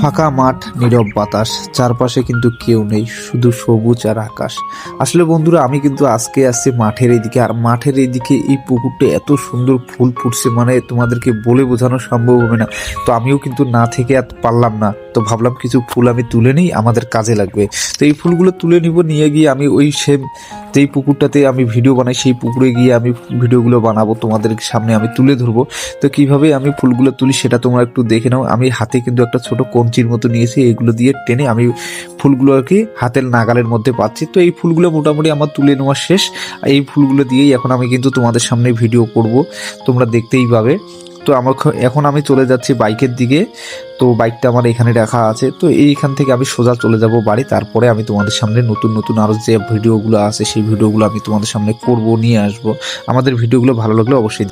ফাঁকা মাঠ, নীরব বাতাস, চারপাশে কিন্তু কেউ নেই, শুধু সবুজ আর আকাশ। আসলে বন্ধুরা, আমি কিন্তু আজকে আসছি মাঠের এইদিকে, আর মাঠের এইদিকে এই পুকুরটা এত সুন্দর ফুল ফুটছে মানে তোমাদেরকে বলে বোঝানো সম্ভব হবে না। তো আমিও কিন্তু না থেকে আর পারলাম না। তো ভাবলাম কিছু ফুল আমি তুলে নিই, আমাদের কাজে লাগবে। তো এই ফুলগুলো তুলে নিব, নিয়ে গিয়ে আমি ওই সেম যেই পুকুরটাতে আমি ভিডিও বানাই, সেই পুকুরে গিয়ে আমি ভিডিওগুলো বানাবো তোমাদের সামনে আমি তুলে ধরবো। তো কীভাবে আমি ফুলগুলো তুলি সেটা তোমরা একটু দেখে নাও। আমি হাতে কিন্তু একটা ছোট কঞ্চির মতো নিয়েছি, এগুলো দিয়ে টেনে আমি ফুলগুলো আর কি হাতের নাগালের মধ্যে পাচ্ছি। তো এই ফুলগুলো মোটামুটি আমার তুলে নেওয়া শেষ। এই ফুলগুলো দিয়েই এখন আমি কিন্তু তোমাদের সামনে ভিডিও করব। তোমরা দেখতেই পাবে। তো আমার এখন আমি চলে যাচ্ছি বাইকের দিকে। তো বাইকটা আমার এখানে রাখা আছে। তো এইখান থেকে আমি সোজা চলে যাব বাড়ি। তারপরে আমি তোমাদের সামনে নতুন নতুন আরও যে ভিডিওগুলো আছে, সেই ভিডিওগুলো আমি তোমাদের সামনে করব, নিয়ে আসব। আমাদের ভিডিওগুলো ভালো লাগলে অবশ্যই